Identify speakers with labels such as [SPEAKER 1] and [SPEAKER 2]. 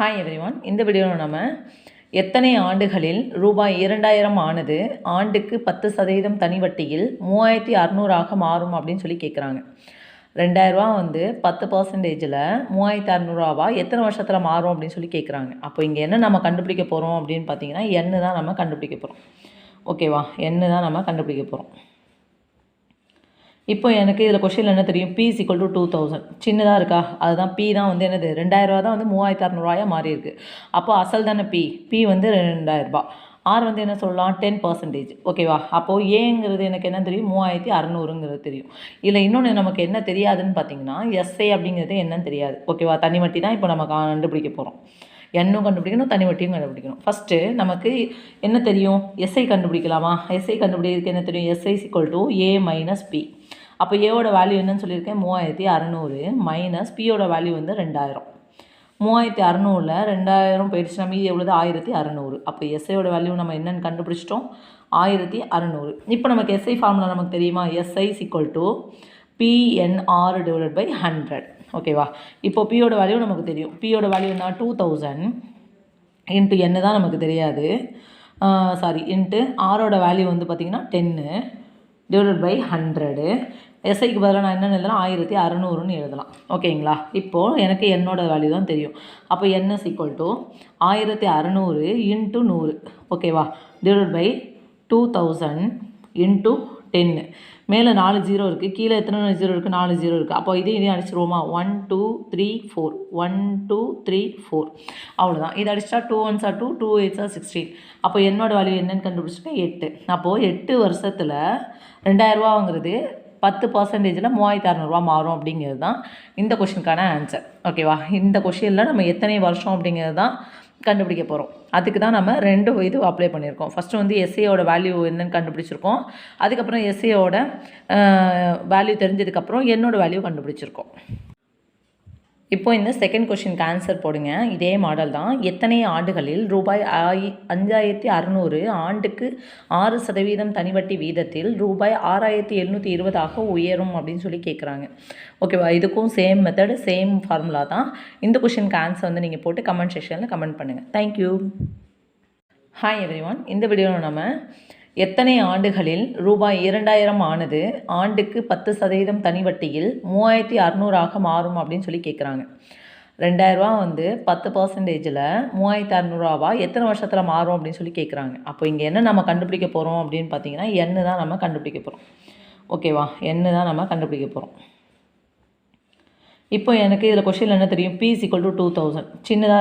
[SPEAKER 1] Hi everyone இந்த வீடியோவில் நம்ம எத்தனை ஆண்டுகளில் ரூபாய் இரண்டாயிரம் ஆனது ஆண்டுக்கு பத்து சதவீதம் தனி வட்டியில் மூவாயிரத்தி அறநூறாக மாறும் அப்படின்னு சொல்லி கேட்குறாங்க ரெண்டாயிரரூவா வந்து பத்து பர்சன்டேஜில் மூவாயிரத்தி அறநூறுவா எத்தனை வருஷத்தில் மாறும் அப்படின்னு சொல்லி கேட்குறாங்க அப்போ இங்கே என்ன நம்ம கண்டுபிடிக்க போகிறோம் அப்படின்னு பார்த்தீங்கன்னா எண்ணு தான் நம்ம கண்டுபிடிக்க போகிறோம் ஓகேவா எண்ணு தான் நம்ம கண்டுபிடிக்க போகிறோம் இப்போ எனக்கு இதில் கொஷினில் என்ன தெரியும்? P equal to two thousand சின்னதாக இருக்கா? அதுதான் பி தான் வந்து என்னது? ரெண்டாயிரரூவா தான் வந்து மூவாயிரத்து அறநூறுவாயாக மாறி இருக்குது அப்போ அசல் தானே பி பி வந்து ரெண்டாயிரரூபா ஆர் வந்து என்ன சொல்லலாம்? டென் பர்சன்டேஜ் ஓகேவா அப்போது ஏங்கிறது எனக்கு என்ன தெரியும்? மூவாயிரத்தி அறநூறுங்கிறது தெரியும். இதில் இன்னொன்று நமக்கு என்ன தெரியாதுன்னு பார்த்தீங்கன்னா எஸ்ஐ அப்படிங்கிறது என்னன்னு தெரியாது. ஓகேவா தனி வட்டி தான் இப்போ நம்ம கண்டுபிடிக்க போகிறோம் எண்ணும் கண்டுபிடிக்கணும் தனி வட்டியும் கண்டுபிடிக்கணும். ஃபஸ்ட்டு நமக்கு என்ன தெரியும்? எஸ்ஐ கண்டுபிடிக்கலாமா? எஸ்ஐ கண்டுபிடிக்கிறதுக்கு என்ன தெரியும்? SI equal to A minus B அப்போ ஏவோட வேல்யூ என்னன்னு சொல்லியிருக்கேன். மூவாயிரத்தி அறநூறு மைனஸ் பியோட வேல்யூ வந்து ரெண்டாயிரம். மூவாயிரத்தி அறநூறில் ரெண்டாயிரம் போயிடுச்சுன்னா மீதி எவ்வளோது ஆயிரத்தி அறநூறு. அப்போ எஸ்ஐயோட வேல்யூ நம்ம என்னென்னு கண்டுபிடிச்சிட்டோம். ஆயிரத்தி அறநூறு. இப்போ நமக்கு எஸ்ஐ ஃபார்முலா நமக்கு தெரியுமா? S I equal to P N R divided by hundred ஓகேவா இப்போ பியோட வேல்யூ நமக்கு தெரியும். பியோட வேல்யூ என்ன? டூ தௌசண்ட் இன்ட்டு என்ன தான் நமக்கு தெரியாது. சாரி இன்ட்டு ஆரோட வேல்யூ வந்து பார்த்திங்கன்னா டென்னு டிவைடட் பை ஹண்ட்ரடு எஸ்ஐக்கு பதிலாக நான் என்ன எழுதலாம். ஆயிரத்தி அறநூறுன்னு எழுதலாம். ஓகேங்களா? இப்போது எனக்கு என்னோடய வேல்யூ தான் தெரியும். அப்போ என்எஸ் ஈக்குவல் டு ஆயிரத்தி அறநூறு இன்ட்டு நூறு. ஓகேவா? Divide by two thousand into டென்னு மேலே நாலு ஜீரோ இருக்குது கீழே எத்தனை ஜீரோ இருக்குது நாலு ஜீரோ இருக்குது அப்போ இதையும் இதையும் அடிச்சிருவோமா? One two three four one two three four அவ்வளோதான் இது அடிச்சிட்டா two ones or two two eights or sixteen அப்போ என்னோடய வேல்யூ என்னன்னு கண்டுபிடிச்சிட்டேன் எட்டு. அப்போது எட்டு வருஷத்தில் ரெண்டாயிரரூவா வாங்குறது பத்து பர்சன்டேஜில் மூவாயிரத்தி அறநூறுவா மாறும் அப்படிங்கிறது தான் இந்த கொஷினுக்கான ஆன்சர் ஓகேவா இந்த கொஷினில் நம்ம எத்தனை வருஷம் அப்படிங்கிறது தான் கண்டுபிடிக்க போகிறோம் அதுக்கு தான் நம்ம ரெண்டு இது அப்ளை பண்ணியிருக்கோம். ஃபஸ்ட்டு வந்து எஸ்ஏயோட வேல்யூ என்னன்னு கண்டுபிடிச்சிருக்கோம். அதுக்கப்புறம் எஸ்ஏயோட வேல்யூ தெரிஞ்சதுக்கப்புறம் என்னோடய வேல்யூ கண்டுபிடிச்சிருக்கோம். இப்போ இந்த செகண்ட் கொஷினுக்கு ஆன்சர் போடுங்க. இதே மாடல் தான். எத்தனை ஆண்டுகளில் ரூபாய் ஆயி அஞ்சாயிரத்தி அறநூறு ஆண்டுக்கு ஆறு சதவீதம் தனிவட்டி வீதத்தில் ரூபாய் ஆறாயிரத்தி எழுநூற்றி இருபதாக உயரும் அப்படின்னு சொல்லி கேட்குறாங்க ஓகேவா இதுக்கும் சேம் மெத்தடு சேம் ஃபார்முலா தான். இந்த கொஷினுக்கு ஆன்சர் வந்து நீங்கள் போட்டு கமெண்ட் செக்ஷனில் கமெண்ட் பண்ணுங்கள் தேங்க்யூ ஹாய் எவ்ரி ஒன் இந்த வீடியோவில் நம்ம எத்தனை ஆண்டுகளில் ரூபாய் இரண்டாயிரம் ஆனது ஆண்டுக்கு பத்து சதவீதம் தனி வட்டியில் மூவாயிரத்தி அறநூறாக மாறும் அப்படின்னு சொல்லி கேட்குறாங்க ரெண்டாயிரரூவா வந்து பத்து பர்சன்டேஜில் மூவாயிரத்தி அறநூறுவா எத்தனை வருஷத்தில் மாறும் அப்படின்னு சொல்லி கேட்குறாங்க அப்போ இங்கே என்ன நம்ம கண்டுபிடிக்க போகிறோம் அப்படின்னு பார்த்தீங்கன்னா எண்ணு தான் நம்ம கண்டுபிடிக்க போகிறோம் ஓகேவா எண்ணு தான் நம்ம கண்டுபிடிக்க போகிறோம் இப்போ எனக்கு இதில் கொஷின் என்ன தெரியும்? P equal to two thousand சின்னதாக